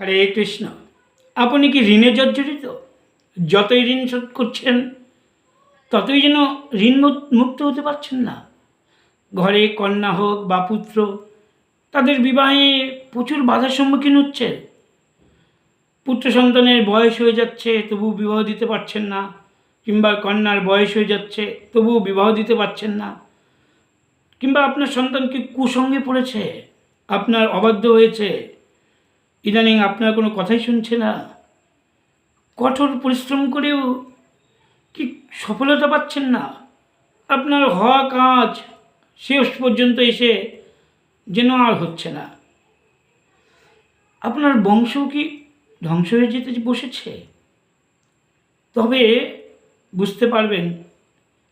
হরে কৃষ্ণ। আপনি কি ঋণে জর্জরিত? যতই ঋণ শোধ করছেন, ততই যেন ঋণ মুক- মুক্ত হতে পারছেন না। ঘরে কন্যা হোক বা পুত্র, তাদের বিবাহে প্রচুর বাধার সম্মুখীন হচ্ছে পুত্র সন্তানের বয়স হয়ে যাচ্ছে তবু বিবাহ দিতে পারছেন না, কিংবা কন্যার বয়স হয়ে যাচ্ছে, তবুও বিবাহ দিতে পারছেন না। কিংবা আপনার সন্তানকে কুসঙ্গে পড়েছে? আপনার অবাধ্য হয়েছে? ইদানিং আপনার কোনো কথাই শুনছে না। কঠোর পরিশ্রম করেও কি সফলতা পাচ্ছেন না? আপনার হওয়া কাজ শেষ পর্যন্ত এসে যেন আর হচ্ছে না। আপনার বংশ কি ধ্বংস হয়ে যেতে বসেছে? তবে বুঝতে পারবেন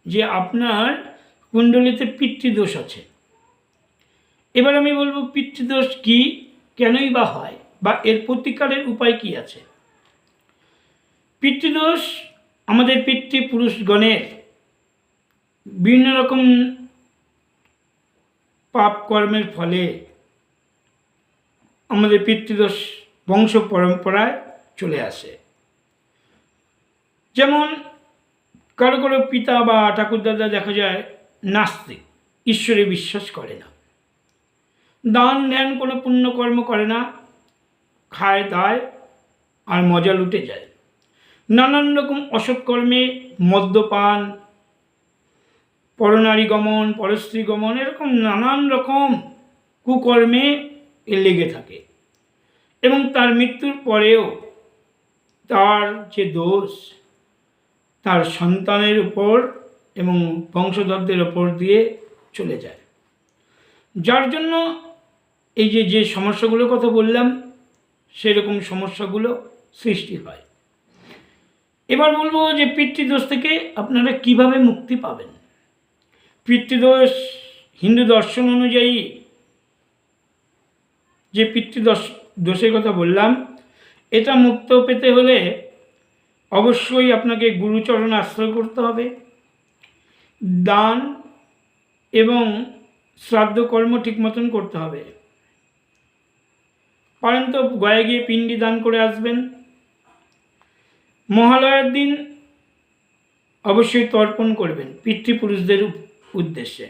যে আপনার কুণ্ডলিতে পিতৃদোষ আছে। এবার আমি বলব পিতৃদোষ কি, কেনই বা হয়? বা এর প্রতিকারের উপায় কি আছে? পিতৃদোষ আমাদের পিতৃপুরুষগণের বিভিন্ন রকম পাপ কর্মের ফলে আমাদের পিতৃদোষ বংশ পরম্পরায় চলে আসে। যেমন কারও কারও পিতা বা ঠাকুরদাদা দেখা যায় নাস্তিক, ঈশ্বরে বিশ্বাস করে না। দান, ধ্যান কোনো পুণ্যকর্ম করে না খায়, দায় আর মজা লুটে যায়। নানান রকম অসৎকর্মে মদ্যপান, পরনারী গমন, পরস্ত্রী গমন, এরকম নানান রকম কুকর্মে লেগে থাকে। এবং তার মৃত্যুর পরেও তার যে দোষ, তার সন্তানের উপর এবং বংশধরদের ওপর দিয়ে চলে যায়। যার জন্য এই যে যে সমস্যাগুলোর কথা বললাম সেরকম সমস্যাগুলো সৃষ্টি হয়। এবার বলব যে পিতৃদোষ থেকে আপনারা কীভাবে মুক্তি পাবেন? পিতৃদোষ, হিন্দু দর্শন অনুযায়ী যে পিতৃদোষ, দোষের কথা বললাম, এটা মুক্ত পেতে হলে অবশ্যই আপনাকে গুরুচরণ আশ্রয় করতে হবে। দান এবং শ্রাদ্ধ কর্ম ঠিক মতন করতে হবে। পারেন তো গয়া গিয়ে পিণ্ডি দান করে আসবেন। মহালয়ার দিন অবশ্যই তর্পণ করবেন পিতৃপুরুষদের উদ্দেশ্যে।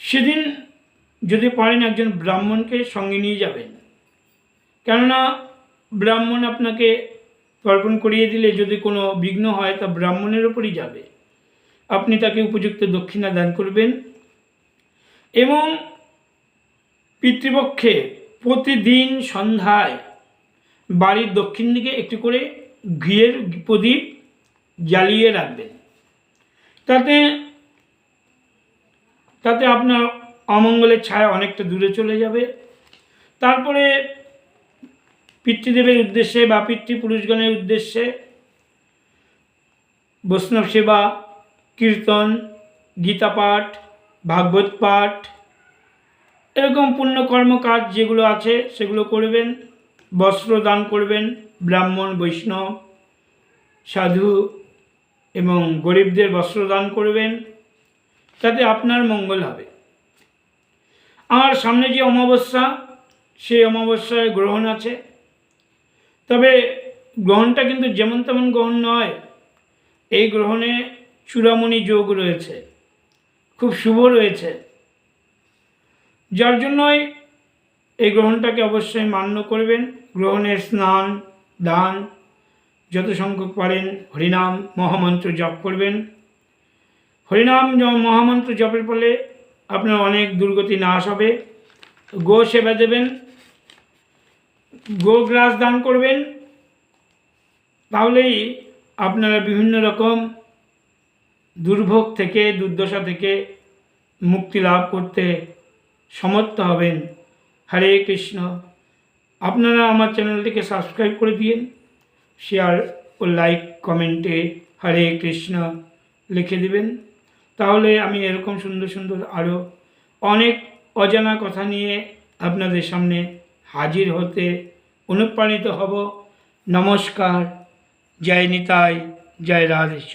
সেদিন যদি পারেন একজন ব্রাহ্মণকে সঙ্গে নিয়ে যাবেন। কেননা ব্রাহ্মণ আপনাকে তর্পণ করিয়ে দিলে যদি কোনো বিঘ্ন হয় তা ব্রাহ্মণের ওপরই যাবে। আপনি তাকে উপযুক্ত দক্ষিণা দান করবেন এবং পিতৃপক্ষে প্রতিদিন সন্ধ্যায় বাড়ির দক্ষিণ দিকে একটি করে ঘিয়ের প্রদীপ জ্বালিয়ে রাখবেন। তাতে তাতে আপনার অমঙ্গলের ছায়া অনেকটা দূরে চলে যাবে। তারপরে পিতৃদেবের উদ্দেশ্যে বা পিতৃপুরুষগণের উদ্দেশ্যে বৈষ্ণব সেবা, কীর্তন গীতা পাঠ ভাগবত পাঠ এরকম পুণ্যকর্ম কাজ যেগুলো আছে, সেগুলো করবেন, বস্ত্র দান করবেন, ব্রাহ্মণ, বৈষ্ণব, সাধু এবং গরিবদের বস্ত্র দান করবেন, তাতে আপনার মঙ্গল হবে। আর সামনে যে অমাবস্যা, সেই অমাবস্যায় গ্রহণ আছে। তবে গ্রহণটা কিন্তু যেমন তেমন গ্রহণ নয়, এই গ্রহণে চূড়ামণি যোগ রয়েছে। খুব শুভ রয়েছে। যার জন্যই এই গ্রহণটাকে অবশ্যই মান্য করবেন। গ্রহণের স্নান, দান যত সংখ্যক পারেন হরিনাম, মহামন্ত্র জপ করবেন। হরিনাম মহামন্ত্র জপের ফলে আপনার অনেক দুর্গতি নাশ হবে। গো সেবা দেবেন গোগ্রাস দান করবেন। তাহলেই আপনারা বিভিন্ন রকম দুর্ভোগ থেকে, দুর্দশা থেকে মুক্তি লাভ করতে সমর্থ হবেন। হরে কৃষ্ণ। আপনারা আমার চ্যানেলটিকে সাবস্ক্রাইব করে দিন শেয়ার ও লাইক কমেন্টে হরে কৃষ্ণ লিখে দিবেন। তাহলে আমি এরকম সুন্দর সুন্দর আরও অনেক অজানা কথা নিয়ে আপনাদের সামনে হাজির হতে অনুপ্রাণিত হব। নমস্কার। জয় নিতাই, জয় রাধেশ্যাম